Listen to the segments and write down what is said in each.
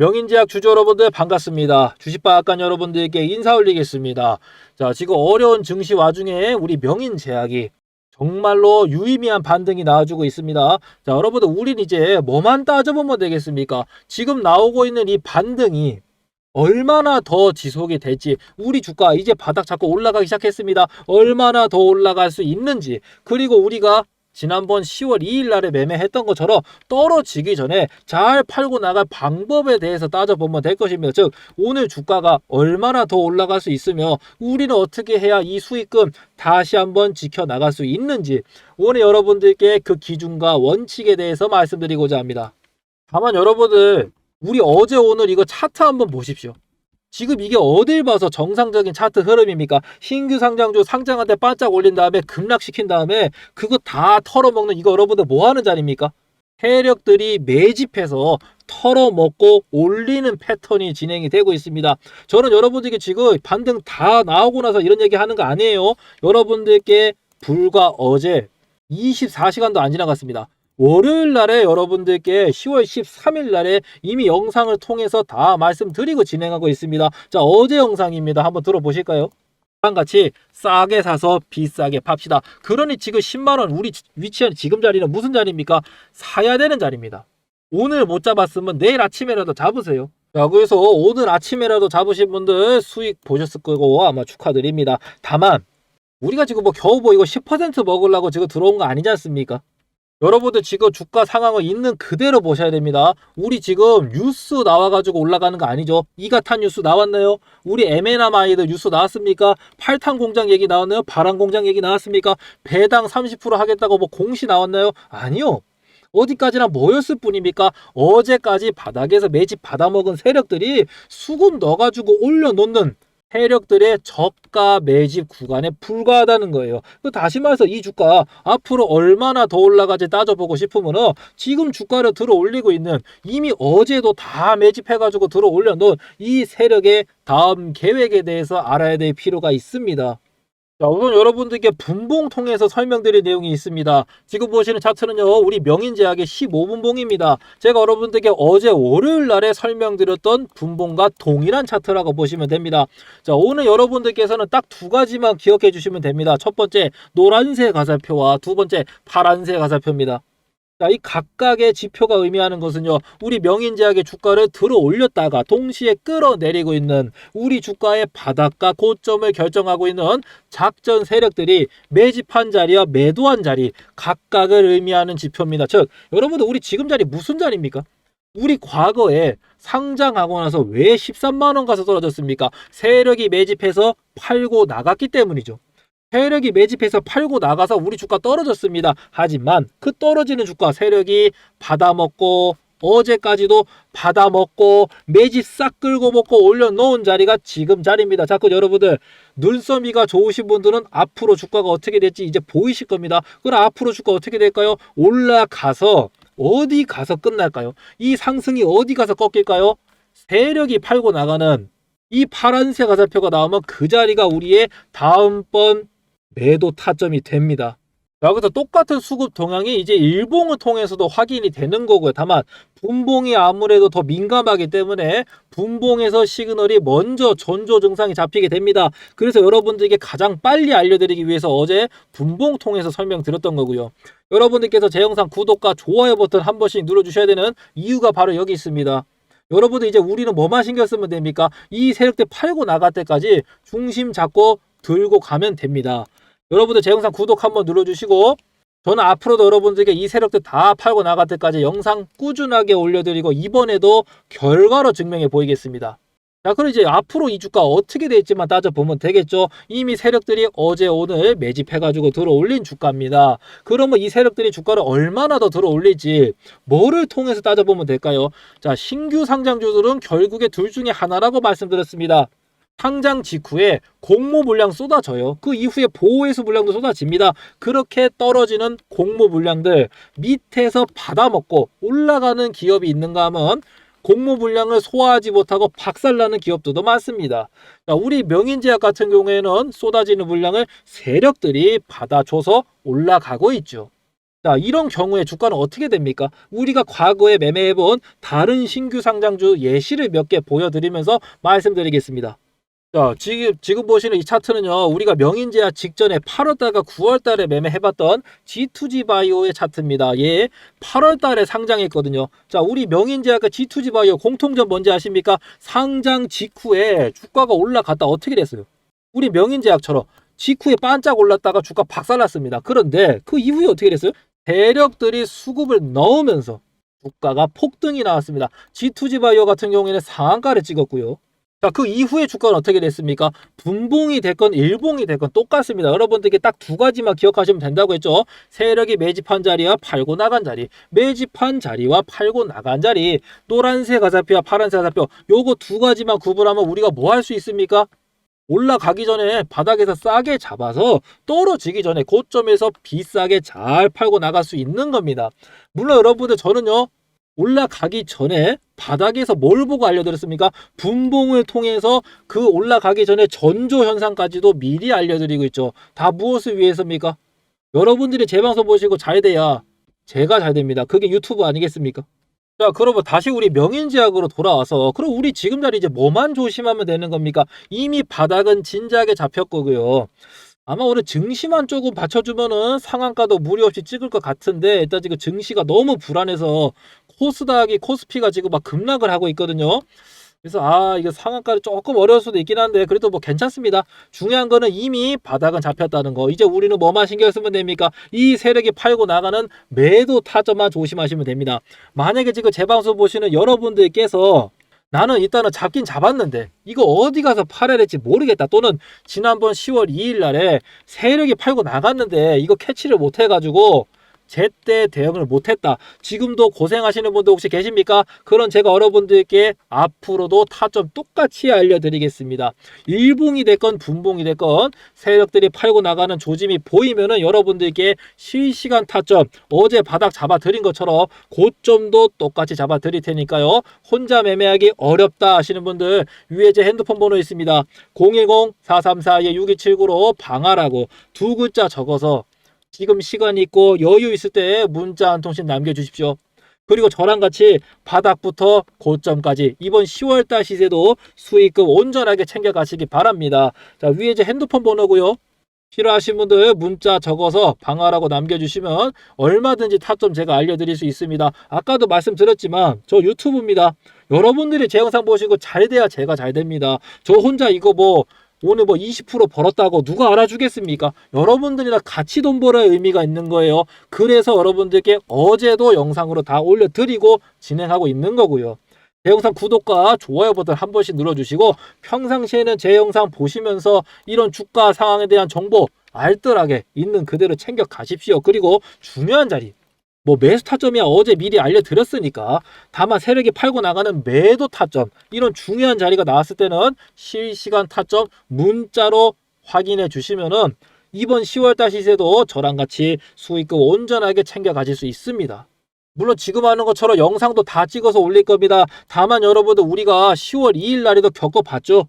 명인제약 주주 여러분들 반갑습니다. 주식방앗간 여러분들께 인사 올리겠습니다. 자, 지금 어려운 증시 와중에 우리 명인제약이 정말로 유의미한 반등이 나와주고 있습니다. 자, 여러분들 우린 이제 뭐만 따져보면 되겠습니까? 지금 나오고 있는 이 반등이 얼마나 더 지속이 될지 우리 주가 이제 바닥 잡고 올라가기 시작했습니다. 얼마나 더 올라갈 수 있는지 그리고 우리가 지난번 10월 2일 날에 매매했던 것처럼 떨어지기 전에 잘 팔고 나갈 방법에 대해서 따져보면 될 것입니다. 즉 오늘 주가가 얼마나 더 올라갈 수 있으며 우리는 어떻게 해야 이 수익금 다시 한번 지켜나갈 수 있는지 오늘 여러분들께 그 기준과 원칙에 대해서 말씀드리고자 합니다. 다만 여러분들 우리 어제 오늘 이거 차트 한번 보십시오. 지금 이게 어딜 봐서 정상적인 차트 흐름입니까? 신규 상장주 상장할 때 반짝 올린 다음에 급락시킨 다음에 그거 다 털어먹는 이거 여러분들 뭐 하는 자리입니까? 세력들이 매집해서 털어먹고 올리는 패턴이 진행이 되고 있습니다. 저는 여러분들께 지금 반등 다 나오고 나서 이런 얘기 하는 거 아니에요. 여러분들께 불과 어제 24시간도 안 지나갔습니다. 월요일 날에 여러분들께 10월 13일 날에 이미 영상을 통해서 다 말씀드리고 진행하고 있습니다. 자, 어제 영상입니다. 한번 들어보실까요? 랑 같이 싸게 사서 비싸게 팝시다. 그러니 지금 10만 원 우리 위치한 지금 자리는 무슨 자리입니까? 사야 되는 자리입니다. 오늘 못 잡았으면 내일 아침에라도 잡으세요. 자, 그래서 오늘 아침에라도 잡으신 분들 수익 보셨을 거고 아마 축하드립니다. 다만 우리가 지금 뭐 겨우 뭐 이거 10% 먹으려고 지금 들어온 거 아니지 않습니까? 여러분들 지금 주가 상황을 있는 그대로 보셔야 됩니다. 우리 지금 뉴스 나와가지고 올라가는 거 아니죠? 이가탄 뉴스 나왔나요? 우리 M&M아이들 뉴스 나왔습니까? 팔탄 공장 얘기 나왔나요? 바람 공장 얘기 나왔습니까? 배당 30% 하겠다고 뭐 공시 나왔나요? 아니요. 어디까지나 모였을 뿐입니까? 어제까지 바닥에서 매집 받아먹은 세력들이 수급 넣어가지고 올려놓는 세력들의 저가 매집 구간에 불과하다는 거예요. 그 다시 말해서 이 주가 앞으로 얼마나 더 올라가지 따져보고 싶으면은 지금 주가를 들어 올리고 있는 이미 어제도 다 매집해가지고 들어 올려놓은 이 세력의 다음 계획에 대해서 알아야 될 필요가 있습니다. 자, 우선 여러분들께 분봉 통해서 설명드릴 내용이 있습니다. 지금 보시는 차트는요, 우리 명인제약의 15분봉입니다. 제가 여러분들께 어제 월요일 날에 설명드렸던 분봉과 동일한 차트라고 보시면 됩니다. 자, 오늘 여러분들께서는 딱 두 가지만 기억해 주시면 됩니다. 첫 번째, 노란색 가살표와 두 번째, 파란색 가살표입니다. 자, 이 각각의 지표가 의미하는 것은요, 우리 명인제약의 주가를 들어 올렸다가 동시에 끌어내리고 있는 우리 주가의 바닥과 고점을 결정하고 있는 작전 세력들이 매집한 자리와 매도한 자리, 각각을 의미하는 지표입니다. 즉, 여러분들 우리 지금 자리 무슨 자리입니까? 우리 과거에 상장하고 나서 왜 13만원 가서 떨어졌습니까? 세력이 매집해서 팔고 나갔기 때문이죠. 세력이 매집해서 팔고 나가서 우리 주가 떨어졌습니다. 하지만 그 떨어지는 주가 세력이 받아먹고 어제까지도 받아먹고 매집 싹 끌고 먹고 올려놓은 자리가 지금 자리입니다. 자꾸 여러분들 눈썰미가 좋으신 분들은 앞으로 주가가 어떻게 될지 이제 보이실 겁니다. 그럼 앞으로 주가 어떻게 될까요? 올라가서 어디 가서 끝날까요? 이 상승이 어디 가서 꺾일까요? 세력이 팔고 나가는 이 파란색 가살표가 나오면 그 자리가 우리의 다음번 매도 타점이 됩니다. 여기서 똑같은 수급 동향이 이제 일봉을 통해서도 확인이 되는 거고요. 다만 분봉이 아무래도 더 민감하기 때문에 분봉에서 시그널이 먼저 전조 증상이 잡히게 됩니다. 그래서 여러분들에게 가장 빨리 알려드리기 위해서 어제 분봉 통해서 설명드렸던 거고요. 여러분들께서 제 영상 구독과 좋아요 버튼 한 번씩 눌러주셔야 되는 이유가 바로 여기 있습니다. 여러분들 이제 우리는 뭐만 신경 쓰면 됩니까? 이 세력들 팔고 나갈 때까지 중심 잡고 들고 가면 됩니다. 여러분들 제 영상 구독 한번 눌러주시고 저는 앞으로도 여러분들에게 이 세력들 다 팔고 나갈 때까지 영상 꾸준하게 올려드리고 이번에도 결과로 증명해 보이겠습니다. 자, 그럼 이제 앞으로 이 주가 어떻게 될지만 따져보면 되겠죠. 이미 세력들이 어제 오늘 매집해가지고 들어 올린 주가입니다. 그러면 이 세력들이 주가를 얼마나 더 들어 올릴지 뭐를 통해서 따져보면 될까요? 자, 신규 상장주들은 결국에 둘 중에 하나라고 말씀드렸습니다. 상장 직후에 공모 물량 쏟아져요. 그 이후에 보호회수 물량도 쏟아집니다. 그렇게 떨어지는 공모 물량들 밑에서 받아먹고 올라가는 기업이 있는가 하면 공모 물량을 소화하지 못하고 박살나는 기업들도 많습니다. 자, 우리 명인제약 같은 경우에는 쏟아지는 물량을 세력들이 받아줘서 올라가고 있죠. 자, 이런 경우에 주가는 어떻게 됩니까? 우리가 과거에 매매해본 다른 신규 상장주 예시를 몇 개 보여드리면서 말씀드리겠습니다. 자, 지금, 지금 보시는 이 차트는요, 우리가 명인제약 직전에 8월 달과 9월 달에 매매해봤던 G2G 바이오의 차트입니다. 예, 8월 달에 상장했거든요. 자, 우리 명인제약과 G2G 바이오 공통점 뭔지 아십니까? 상장 직후에 주가가 올라갔다 어떻게 됐어요? 우리 명인제약처럼 직후에 반짝 올랐다가 주가 박살났습니다. 그런데 그 이후에 어떻게 됐어요? 대력들이 수급을 넣으면서 주가가 폭등이 나왔습니다. G2G 바이오 같은 경우에는 상한가를 찍었고요. 자, 그 이후에 주가는 어떻게 됐습니까? 분봉이 됐건 일봉이 됐건 똑같습니다. 여러분들께 딱 두 가지만 기억하시면 된다고 했죠. 세력이 매집한 자리와 팔고 나간 자리, 매집한 자리와 팔고 나간 자리, 노란색 가사표와 파란색 가사표, 요거 두 가지만 구분하면 우리가 뭐 할 수 있습니까? 올라가기 전에 바닥에서 싸게 잡아서 떨어지기 전에 고점에서 비싸게 잘 팔고 나갈 수 있는 겁니다. 물론 여러분들 저는요. 올라가기 전에 바닥에서 뭘 보고 알려드렸습니까? 분봉을 통해서 그 올라가기 전에 전조 현상까지도 미리 알려드리고 있죠. 다 무엇을 위해서입니까? 여러분들이 제 방송 보시고 잘 돼야 제가 잘 됩니다. 그게 유튜브 아니겠습니까? 자, 그러면 다시 우리 명인제약으로 돌아와서 그럼 우리 지금 자리 이제 뭐만 조심하면 되는 겁니까? 이미 바닥은 진작에 잡혔고요. 아마 오늘 증시만 조금 받쳐주면은 상한가도 무리 없이 찍을 것 같은데 일단 지금 증시가 너무 불안해서 코스닥이 코스피가 지금 막 급락을 하고 있거든요. 그래서 아 이거 상한가를 조금 어려울 수도 있긴 한데 그래도 뭐 괜찮습니다. 중요한 거는 이미 바닥은 잡혔다는 거. 이제 우리는 뭐만 신경 쓰면 됩니까? 이 세력이 팔고 나가는 매도 타점만 조심하시면 됩니다. 만약에 지금 제 방송 보시는 여러분들께서 나는 일단은 잡긴 잡았는데 이거 어디 가서 팔아야 될지 모르겠다 또는 지난번 10월 2일 날에 세력이 팔고 나갔는데 이거 캐치를 못 해가지고 제때 대응을 못했다. 지금도 고생하시는 분들 혹시 계십니까? 그런 제가 여러분들께 앞으로도 타점 똑같이 알려드리겠습니다. 일봉이 됐건 분봉이 됐건 세력들이 팔고 나가는 조짐이 보이면은 여러분들께 실시간 타점 어제 바닥 잡아 드린 것처럼 고점도 똑같이 잡아 드릴 테니까요. 혼자 매매하기 어렵다 하시는 분들 위에 제 핸드폰 번호 있습니다. 010-434-6279로 방하라고 두 글자 적어서 지금 시간 있고 여유 있을 때 문자 한 통씩 남겨주십시오. 그리고 저랑 같이 바닥부터 고점까지 이번 10월달 시세도 수익금 온전하게 챙겨가시기 바랍니다. 자 위에 제 핸드폰 번호고요. 필요하신 분들 문자 적어서 방하라고 남겨주시면 얼마든지 타점 제가 알려드릴 수 있습니다. 아까도 말씀드렸지만 저 유튜브입니다. 여러분들이 제 영상 보시고 잘 돼야 제가 잘 됩니다. 저 혼자 이거 뭐 오늘 뭐 20% 벌었다고 누가 알아주겠습니까? 여러분들이랑 같이 돈 벌어야 의미가 있는 거예요. 그래서 여러분들께 어제도 영상으로 다 올려드리고 진행하고 있는 거고요. 제 영상 구독과 좋아요 버튼 한 번씩 눌러주시고 평상시에는 제 영상 보시면서 이런 주가 상황에 대한 정보 알뜰하게 있는 그대로 챙겨 가십시오. 그리고 중요한 자리 뭐 매수 타점이야 어제 미리 알려드렸으니까 다만 세력이 팔고 나가는 매도 타점 이런 중요한 자리가 나왔을 때는 실시간 타점 문자로 확인해 주시면은 이번 10월달 시세도 저랑 같이 수익금 온전하게 챙겨 가실 수 있습니다. 물론 지금 하는 것처럼 영상도 다 찍어서 올릴 겁니다. 다만 여러분들 우리가 10월 2일 날에도 겪어봤죠.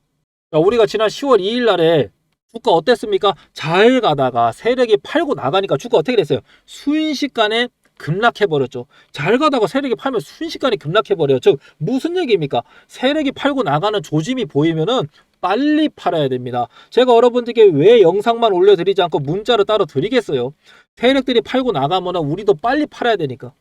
자, 우리가 지난 10월 2일 날에 주가 어땠습니까? 잘 가다가 세력이 팔고 나가니까 주가 어떻게 됐어요? 순식간에 급락해버렸죠. 잘 가다가 세력이 팔면 순식간에 급락해버려요. 즉 무슨 얘기입니까? 세력이 팔고 나가는 조짐이 보이면은 빨리 팔아야 됩니다. 제가 여러분들께 왜 영상만 올려드리지 않고 문자로 따로 드리겠어요? 세력들이 팔고 나가면 우리도 빨리 팔아야 되니까.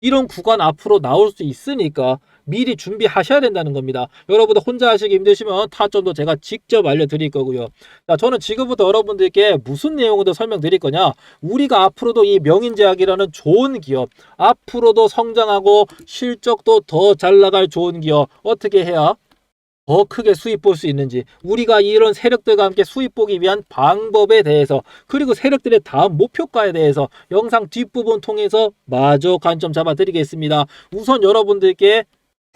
이런 구간 앞으로 나올 수 있으니까 미리 준비하셔야 된다는 겁니다. 여러분들 혼자 하시기 힘드시면 타점도 제가 직접 알려드릴 거고요. 자, 저는 지금부터 여러분들께 무슨 내용을 더 설명드릴 거냐? 우리가 앞으로도 이 명인제약이라는 좋은 기업, 앞으로도 성장하고 실적도 더 잘 나갈 좋은 기업 어떻게 해야 더 크게 수입 볼 수 있는지 우리가 이런 세력들과 함께 수입 보기 위한 방법에 대해서 그리고 세력들의 다음 목표가에 대해서 영상 뒷부분 통해서 마저 관점 잡아 드리겠습니다. 우선 여러분들께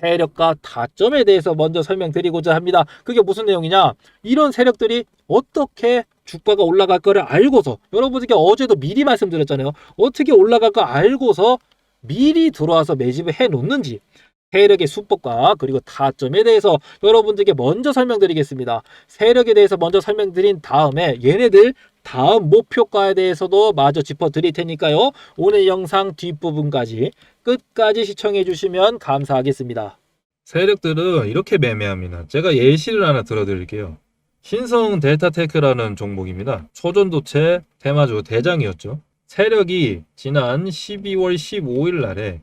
세력과 타점에 대해서 먼저 설명드리고자 합니다. 그게 무슨 내용이냐? 이런 세력들이 어떻게 주가가 올라갈 거를 알고서 여러분들께 어제도 미리 말씀드렸잖아요. 어떻게 올라갈 거 알고서 미리 들어와서 매집을 해 놓는지 세력의 수법과 그리고 타점에 대해서 여러분들께 먼저 설명드리겠습니다. 세력에 대해서 먼저 설명드린 다음에 얘네들 다음 목표가에 대해서도 마저 짚어드릴 테니까요. 오늘 영상 뒷부분까지 끝까지 시청해 주시면 감사하겠습니다. 세력들은 이렇게 매매합니다. 제가 예시를 하나 들어드릴게요. 신성 델타테크라는 종목입니다. 초전도체 테마주 대장이었죠. 세력이 지난 12월 15일 날에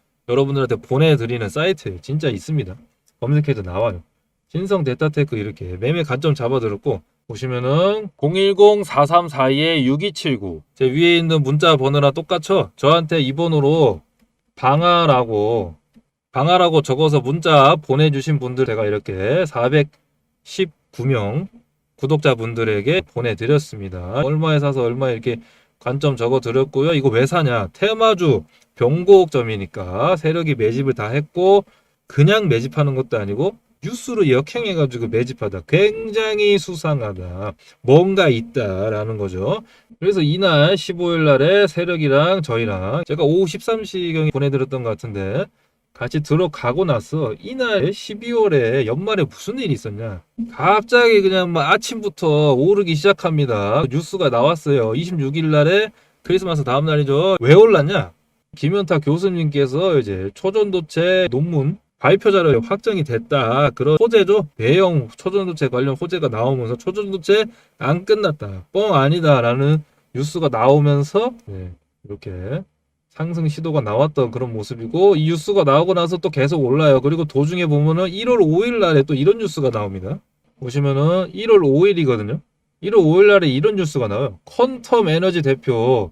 여러분들한테 보내드리는 사이트 진짜 있습니다. 검색해도 나와요. 신성 데이터테크 이렇게 매매 관점 잡아들었고 보시면은 010-4342-6279 제 위에 있는 문자 번호랑 똑같죠? 저한테 이 번호로 방아라고 방아라고 적어서 문자 보내주신 분들 제가 이렇게 419명 구독자분들에게 보내드렸습니다. 얼마에 사서 얼마 이렇게 관점 적어 드렸고요. 이거 왜 사냐? 테마주 병고옥점이니까 세력이 매집을 다 했고 그냥 매집하는 것도 아니고 뉴스로 역행해가지고 매집하다. 굉장히 수상하다. 뭔가 있다라는 거죠. 그래서 이날 15일 날에 세력이랑 저희랑 제가 오후 13시경에 보내드렸던 것 같은데 같이 들어가고 나서 이날 12월에 연말에 무슨 일이 있었냐 갑자기 그냥 막 아침부터 오르기 시작합니다 뉴스가 나왔어요 26일 날에 크리스마스 다음 날이죠 왜 올랐냐 김현타 교수님께서 이제 초전도체 논문 발표자료 확정이 됐다 그런 호재죠 대형 초전도체 관련 호재가 나오면서 초전도체 안 끝났다 뻥 아니다라는 뉴스가 나오면서 네, 이렇게 상승 시도가 나왔던 그런 모습이고 이 뉴스가 나오고 나서 또 계속 올라요. 그리고 도중에 보면은 1월 5일 날에 또 이런 뉴스가 나옵니다. 보시면은 1월 5일이거든요. 1월 5일 날에 이런 뉴스가 나와요. 퀀텀 에너지 대표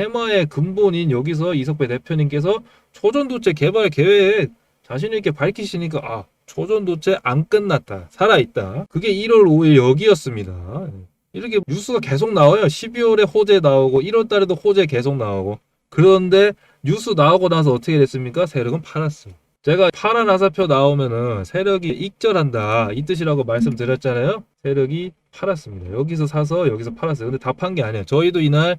테마의 근본인 여기서 이석배 대표님께서 초전도체 개발 계획 자신 있게 밝히시니까 아 초전도체 안 끝났다 살아있다. 그게 1월 5일 여기였습니다. 이렇게 뉴스가 계속 나와요. 12월에 호재 나오고 1월 달에도 호재 계속 나오고 그런데 뉴스 나오고 나서 어떻게 됐습니까? 세력은 팔았어. 제가 파란 화살표 나오면은 세력이 익절한다 이 뜻이라고 말씀드렸잖아요. 세력이 팔았습니다. 여기서 사서 여기서 팔았어요. 근데 다 판 게 아니에요. 저희도 이날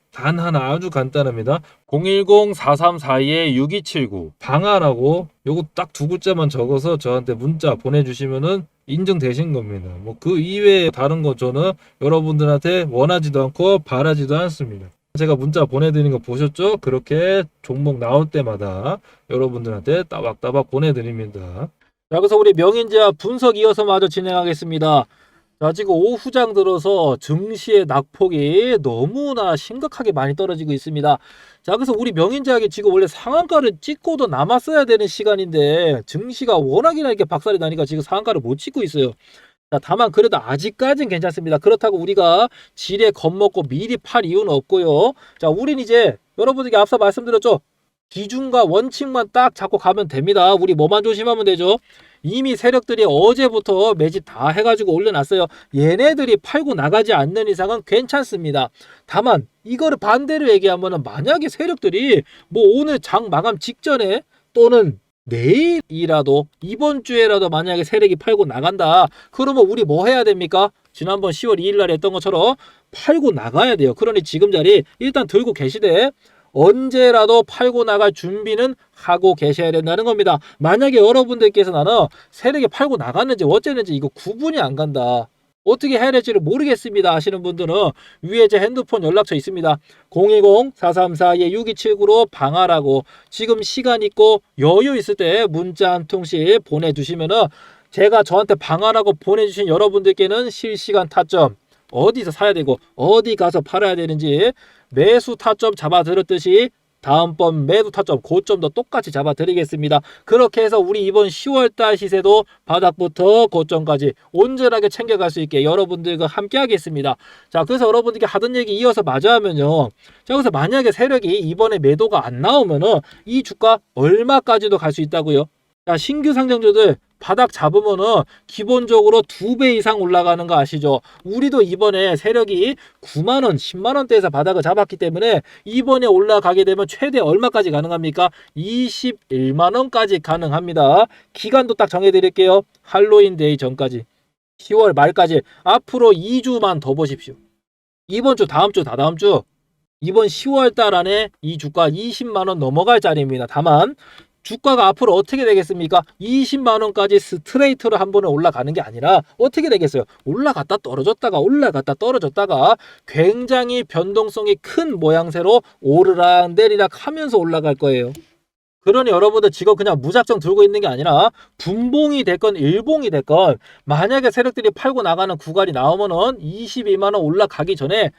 단 하나 아주 간단합니다. 010-4342-6279 방아라고 요거 딱 두 글자만 적어서 저한테 문자 보내주시면은 인증되신 겁니다. 뭐 그 이외에 다른 거 저는 여러분들한테 원하지도 않고 바라지도 않습니다. 제가 문자 보내드린 거 보셨죠? 그렇게 종목 나올 때마다 여러분들한테 따박따박 보내드립니다. 자, 그래서 우리 명인지와 분석 이어서 마저 진행하겠습니다. 자, 지금 오후장 들어서 증시의 낙폭이 너무나 심각하게 많이 떨어지고 있습니다. 자, 그래서 우리 명인지학이 지금 원래 상한가를 찍고도 남았어야 되는 시간인데 증시가 워낙이나 이렇게 박살이 나니까 지금 상한가를 못 찍고 있어요. 자, 다만 그래도 아직까진 괜찮습니다. 그렇다고 우리가 지레 겁먹고 미리 팔 이유는 없고요. 자, 우린 이제 여러분에게 앞서 말씀드렸죠. 기준과 원칙만 딱 잡고 가면 됩니다. 우리 뭐만 조심하면 되죠. 이미 세력들이 어제부터 매집 다 해가지고 올려놨어요. 얘네들이 팔고 나가지 않는 이상은 괜찮습니다. 다만 이거를 반대로 얘기하면은 만약에 세력들이 뭐 오늘 장 마감 직전에 또는 내일이라도 이번 주에라도 만약에 세력이 팔고 나간다. 그러면 우리 뭐 해야 됩니까? 지난번 10월 2일 날 했던 것처럼 팔고 나가야 돼요. 그러니 지금 자리 일단 들고 계시되 언제라도 팔고 나갈 준비는 하고 계셔야 된다는 겁니다. 만약에 여러분들께서 나는 세력이 팔고 나갔는지 어쨌는지 이거 구분이 안 간다. 어떻게 해야 될지를 모르겠습니다 하시는 분들은 위에 제 핸드폰 연락처 있습니다. 010-434-6279로 방하라고 지금 시간 있고 여유 있을 때 문자 한 통씩 보내주시면은 제가 저한테 방하라고 보내주신 여러분들께는 실시간 타점 어디서 사야 되고 어디 가서 팔아야 되는지 매수 타점 잡아드렸듯이 다음번 매도 타점 고점도 똑같이 잡아드리겠습니다. 그렇게 해서 우리 이번 10월달 시세도 바닥부터 고점까지 온전하게 챙겨갈 수 있게 여러분들과 함께 하겠습니다. 자, 그래서 여러분들께 하던 얘기 이어서 마저 하면요. 자, 그래서 만약에 세력이 이번에 매도가 안 나오면은 이 주가 얼마까지도 갈 수 있다고요? 자, 신규 상장주들 바닥 잡으면은 기본적으로 두 배 이상 올라가는 거 아시죠? 우리도 이번에 세력이 9만 원, 10만 원대에서 바닥을 잡았기 때문에 이번에 올라가게 되면 최대 얼마까지 가능합니까? 21만 원까지 가능합니다. 기간도 딱 정해 드릴게요. 할로윈 데이 전까지. 10월 말까지 앞으로 2주만 더 보십시오. 이번 주, 다음 주, 다다음 주 이번 10월 달 안에 이 주가 20만 원 넘어갈 자리입니다. 다만 주가가 앞으로 어떻게 되겠습니까? 20만 원까지 스트레이트로 한 번에 올라가는 게 아니라 어떻게 되겠어요? 올라갔다 떨어졌다가 올라갔다 떨어졌다가 굉장히 변동성이 큰 모양새로 오르락 내리락 하면서 올라갈 거예요. 그러니 여러분들 지금 그냥 무작정 들고 있는 게 아니라 분봉이 됐건 일봉이 됐건 만약에 세력들이 팔고 나가는 구간이 나오면은 22만 원 올라가기 전에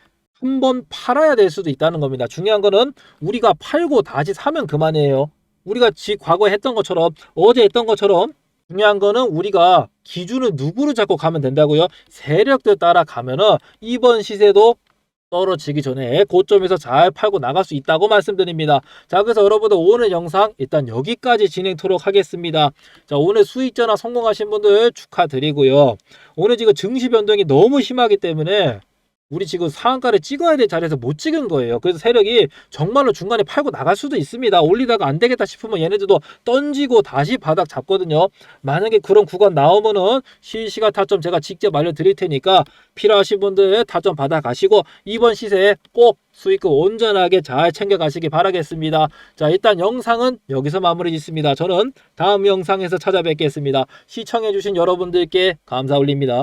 한 번 팔아야 될 수도 있다는 겁니다. 중요한 거는 우리가 팔고 다시 사면 그만이에요. 우리가 지 과거에 했던 것처럼 어제 했던 것처럼 중요한 거는 우리가 기준을 누구를 잡고 가면 된다고요. 세력들 따라 가면은 이번 시세도 떨어지기 전에 고점에서 잘 팔고 나갈 수 있다고 말씀드립니다. 자, 그래서 여러분들 오늘 영상 일단 여기까지 진행토록 하겠습니다. 자, 오늘 수익 전화 성공하신 분들 축하드리고요. 오늘 지금 증시 변동이 너무 심하기 때문에 우리 지금 상한가를 찍어야 될 자리에서 못 찍은 거예요. 그래서 세력이 정말로 중간에 팔고 나갈 수도 있습니다. 올리다가 안 되겠다 싶으면 얘네들도 던지고 다시 바닥 잡거든요. 만약에 그런 구간 나오면은 실시간 타점 제가 직접 알려드릴 테니까 필요하신 분들 타점 받아가시고 이번 시세에 꼭 수익금 온전하게 잘 챙겨가시기 바라겠습니다. 자, 일단 영상은 여기서 마무리 짓습니다. 저는 다음 영상에서 찾아뵙겠습니다. 시청해주신 여러분들께 감사 올립니다.